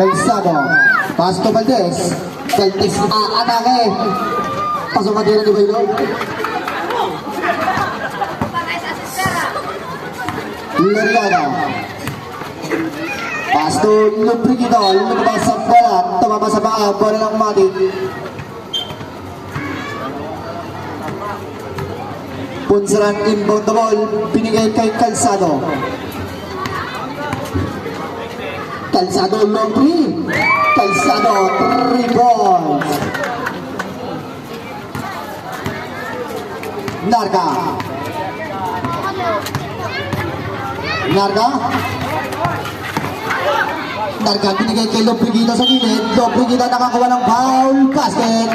Calzado. Pass to Valdez. Valdez, ah, anake. Pasok ka din ni Bailo. Lariana. Pass to Lubrigidol. Lumabas sa bola. Tumama sa. Bola ng Matic. Punsaran inbound the ball. Binigay kay Calzado. Calzado long three. Calzado three balls. Narga. Narga. Narga binigay kay Lobrigida sa gilid. Lobrigida nakakuha ng foul. Basket.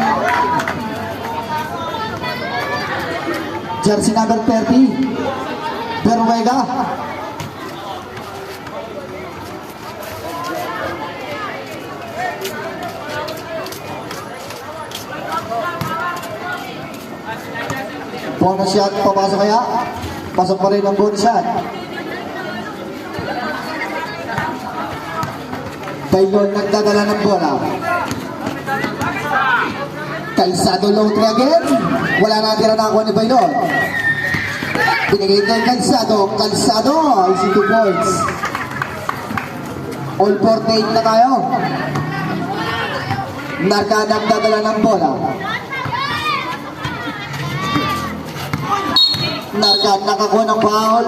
Jersey number 30. Berwega. Bonus shot, papasok kaya? Pasok pa rin ang bonus shot. Baylon nagdadala ng bola. Kalsado low three again. Wala na tira na ako ni Baylon. Binigay kay Kalsado. Kalsado, easy two points. All for eight na tayo. Narka nagdadala ng bola. Naka, nakakuha ng foul.